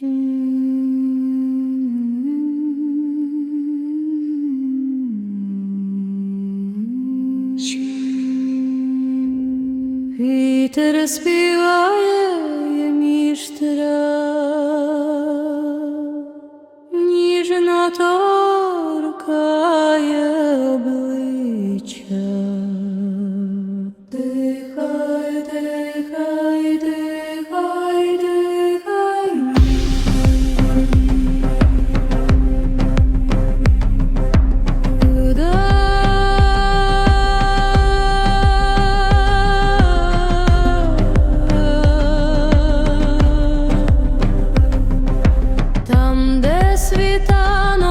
Вітер співає між трав, ніжно торкає обличчя. там, де світанок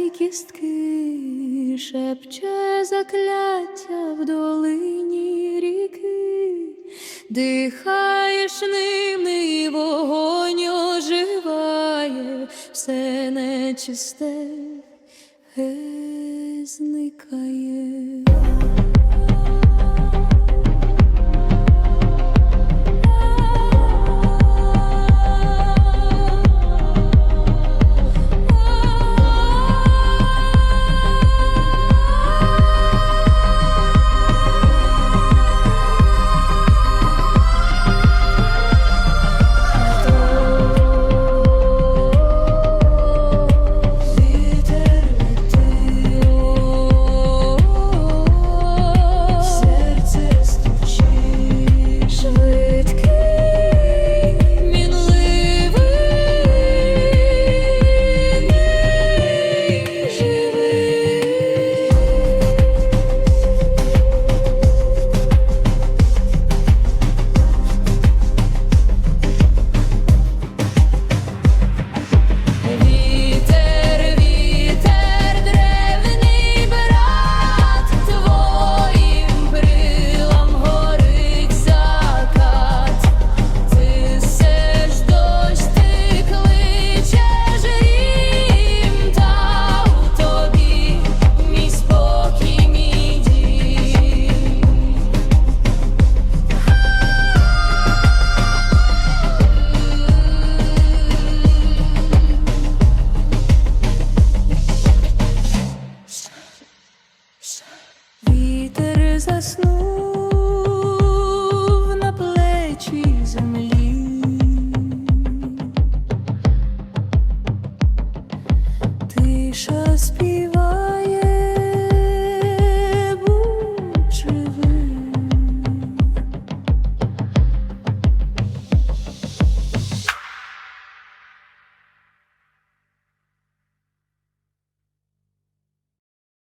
й кістки, шепче закляття в долині ріки, дихаєш ними і вогонь оживає, все нечисте е, зникає. землі. Тиша співа.